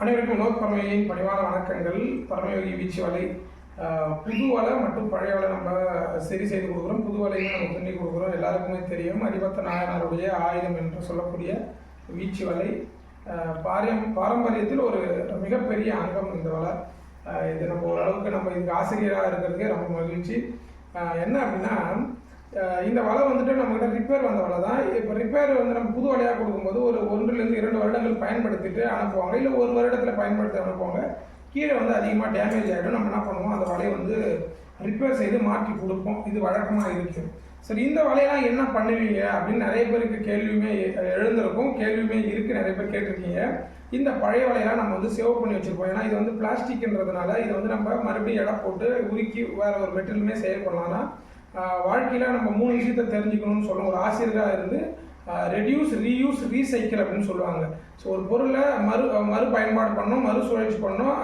அனைவருக்கும் வினோத் பரமையின் பணிவான வணக்கங்கள். பரமயோகி வீச்சு வலை புது வலை மற்றும் பழைய வலை நம்ம சரி செய்து கொடுக்குறோம். புது வலையும் நம்ம துணி கொடுக்குறோம். எல்லாருக்குமே தெரியும். அடிபத்த நாயனாருடைய ஆயுதம் என்று சொல்லக்கூடிய வீச்சு வலை. பாரியம் பாரம்பரியத்தில் ஒரு மிகப்பெரிய அங்கம் இந்த வலை. இது நம்ம ஓரளவுக்கு நம்ம இதுக்கு ஆசிரியராக இருக்கிறதுக்கே ரொம்ப மகிழ்ச்சி. என்ன அப்படின்னா இந்த வலை வந்துட்டு நம்மகிட்ட ரிப்பேர் வந்த ரிப்பேர் வந்து நம்ம புது வலையாக கொடுக்கும்போது ஒரு ஒன்றுலேருந்து இரண்டு வருடங்கள் பயன்படுத்திட்டு அனுப்புவாங்க. இல்லை ஒரு வருடத்தில் பயன்படுத்தி அனுப்புவாங்க. கீழே வந்து அதிகமாக டேமேஜ் ஆகிடும் நம்ம என்ன பண்ணுவோம்? அந்த வலையை வந்து ரிப்பேர் செய்து மாற்றி கொடுப்போம். இது வழக்கமாக இருக்கும் சரி இந்த வலையெல்லாம் என்ன பண்ணுவீங்க? அப்படின்னு நிறைய பேருக்கு கேள்வியுமே எழுந்திருக்கும். கேள்வியுமே இருக்குது நிறைய பேர் கேட்டிருக்கீங்க. இந்த பழைய வலையெல்லாம் நம்ம வந்து சேவ் பண்ணி வச்சுருப்போம். ஏன்னா இது வந்து பிளாஸ்டிக்ன்றதுனால இதை வந்து நம்ம மறுபடியும் இடம் போட்டு உருக்கி வேறு ஒரு மெட்டீரியலுமே செயல்படலாம்னா வாழ்க்கையில் நம்ம மூணு விஷயத்தை தெரிஞ்சுக்கணும்னு சொல்லணும் ஒரு ஆசிரியராக இருந்து ரெடியூஸ் ரீயூஸ் ரீசைக்கிள் அப்படின்னு சொல்லுவாங்க. ஸோ ஒரு பொருளை மறு மறு பயன்பாடு பண்ணோம் மறுசுழற்சி சுழற்சி பண்ணோம்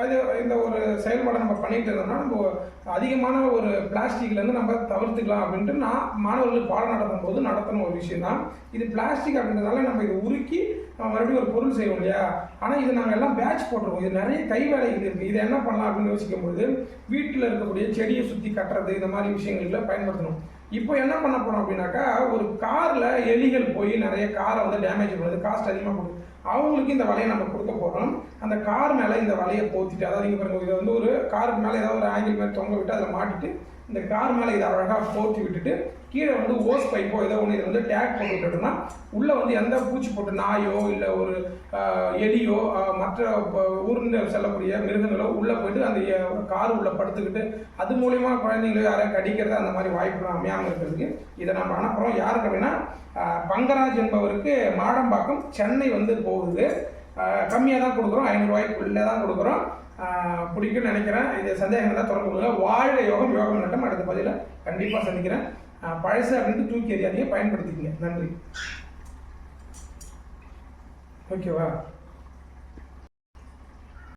அது இந்த ஒரு செயல்பாடை நம்ம பண்ணிட்டு இருந்தோம்னா நம்ம அதிகமான ஒரு பிளாஸ்டிக்லேருந்து நம்ம தவிர்த்துக்கலாம் அப்படின்ட்டு நான் மாணவர்களுக்கு பாடம் நடத்தும் போது நடத்தின ஒரு விஷயம் தான். இது பிளாஸ்டிக் அப்படின்றதால நம்ம இதை உருக்கி நம்ம மறுபடியும் ஒரு பொருள் செய்வோம் இல்லையா? ஆனால் இது நாங்கள் எல்லாம் பேட்ச் போட்டிருக்கோம். இது நிறைய கை வேலைகள் இருக்குது இதை என்ன பண்ணலாம் அப்படின்னு யோசிக்கும் போது வீட்டில் இருக்கக்கூடிய செடியை சுற்றி கட்டுறது இந்த மாதிரி விஷயங்களில் பயன்படுத்தணும். இப்போ என்ன பண்ண போறோம் அப்படின்னாக்கா ஒரு காரில் எலிகள் போய் நிறைய காரை வந்து டேமேஜ் பண்ணுது காஸ்ட் அதிகமாக கொடுக்குது அவங்களுக்கு இந்த வலையை நம்ம கொடுக்க போகிறோம் அந்த கார் மேலே இந்த வலையை போத்திட்டு அதாவது நீங்கள் பாருங்கள் இதை வந்து ஒரு காருக்கு மேலே ஏதாவது ஒரு ஆங்கிள் மாதிரி தொங்க விட்டு அதில் மாட்டிட்டு இந்த கார் மேலே இதை அழகாக போத்தி விட்டுட்டு கீழே வந்து ஓஸ் பைப்போ ஏதோ ஒன்று இதை வந்து டேக் போட்டு விட்டுட்டோம்னா உள்ளே வந்து எந்த பூச்சி போட்டு நாயோ இல்லை ஒரு எலியோ மற்ற ஊர்ந்து செல்லக்கூடிய மிருகங்களோ உள்ளே போயிட்டு அந்த கார் உள்ளே படுத்துக்கிட்டு அது மூலயமா குழந்தைங்களை யாரையும் கடிக்கிறது அந்த மாதிரி வாய்ப்புலாம் அமையாமல் இருக்கிறதுக்கு இதை நம்ம அனுப்புகிறோம் யாருக்கு அப்படின்னா பங்கராஜ் என்பவருக்கு மாடம்பாக்கம் சென்னை வந்து போகுது. கம்மியாக தான் கொடுக்குறோம். ஐநூறுரூவாய்க்குள்ளே தான் கொடுக்குறோம் பிடிக்கும்னு நினைக்கிறேன். இது சந்தேகம் தான் தொடர்பு கொடுங்க வாழ்க யோகம் யோகம் நட்டம் அடுத்த பதில கண்டிப்பாக சந்திக்கிறேன். பழசு அப்படின்ட்டு தூக்கி எறியாதீங்க. பயன்படுத்திக்கங்க. நன்றி. ஓகேவா?